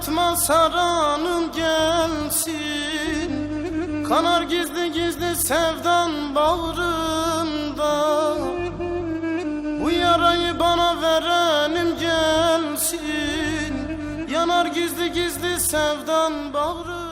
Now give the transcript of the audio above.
yatma saranım gelsin. Kanar gizli gizli sevdan bağrımda Bu yarayı bana verenim gelsin. Yanar gizli gizli sevdan bağrımda